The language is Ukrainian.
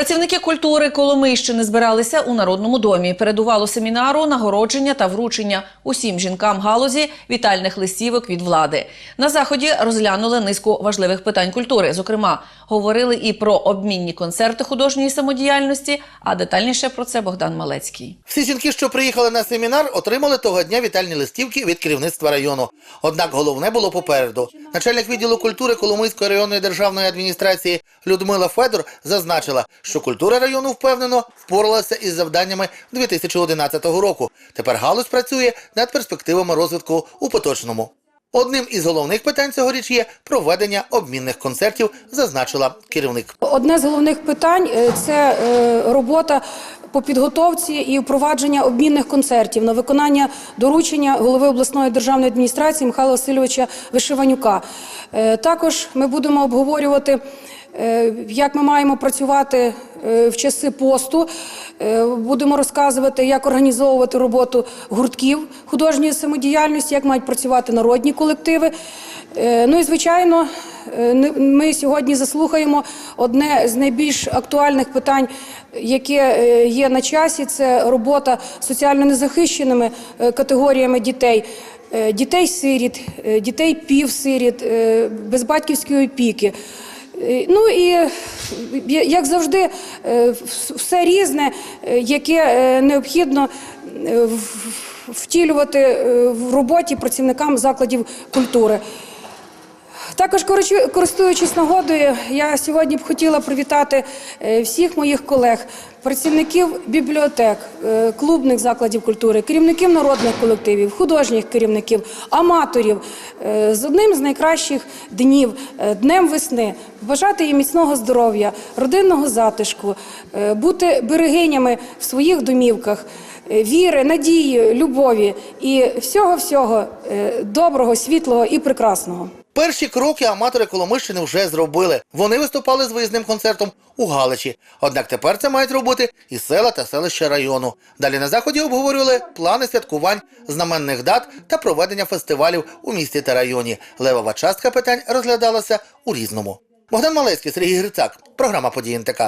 Працівники культури Коломийщини збиралися у Народному домі. Передувало семінару, нагородження та вручення усім жінкам галузі вітальних листівок від влади. На заході розглянули низку важливих питань культури. Зокрема, говорили і про обмінні концерти художньої самодіяльності. А детальніше про це Богдан Малецький. Всі жінки, що приїхали на семінар, отримали того дня вітальні листівки від керівництва району. Однак головне було попереду. Начальник відділу культури Коломийської районної державної адміністрації Людмила Федор зазначила, що культура району впевнено впоралася із завданнями 2011 року. Тепер галузь працює над перспективами розвитку у поточному. Одним із головних питань цьогоріч є проведення обмінних концертів, зазначила керівник. Одне з головних питань е, це е, робота по підготовці і впровадження обмінних концертів на виконання доручення голови обласної державної адміністрації Михайла Васильовича Вишиванюка. Е, Також ми будемо обговорювати, як ми маємо працювати е, в часи посту. Е, Будемо розказувати, як організовувати роботу гуртків художньої самодіяльності, як мають працювати народні колективи. Е, Ну і звичайно, е, ми сьогодні заслухаємо одне з найбільш актуальних питань, яке е, є на часі. Це робота з соціально незахищеними е, категоріями дітей. Е, Дітей-сиріт, е, дітей півсиріт, е, без батьківської опіки. Е, Ну і е, як завжди, е, все різне, яке необхідно втілювати в роботі працівникам закладів культури. Також користуючись нагодою, я сьогодні б хотіла привітати е, всіх моїх колег, працівників бібліотек, е, клубних закладів культури, керівників народних колективів, художніх керівників, аматорів е, з одним з найкращих днів днем весни. Бажати їм міцного здоров'я, родинного затишку, бути берегинями в своїх домівках, віри, надії, любові і всього всього доброго, світлого і прекрасного. Перші кроки аматори Коломищини вже зробили. Вони виступали з виїзним концертом у Галичі. Однак тепер це мають робити і села та селища району. Далі на заході обговорювали плани святкувань, знаменних дат та проведення фестивалів у місті та районі. Левова частка питань розглядалася у різному. Богдан Малецький, Сергій Грицак. Програма «Події НТК».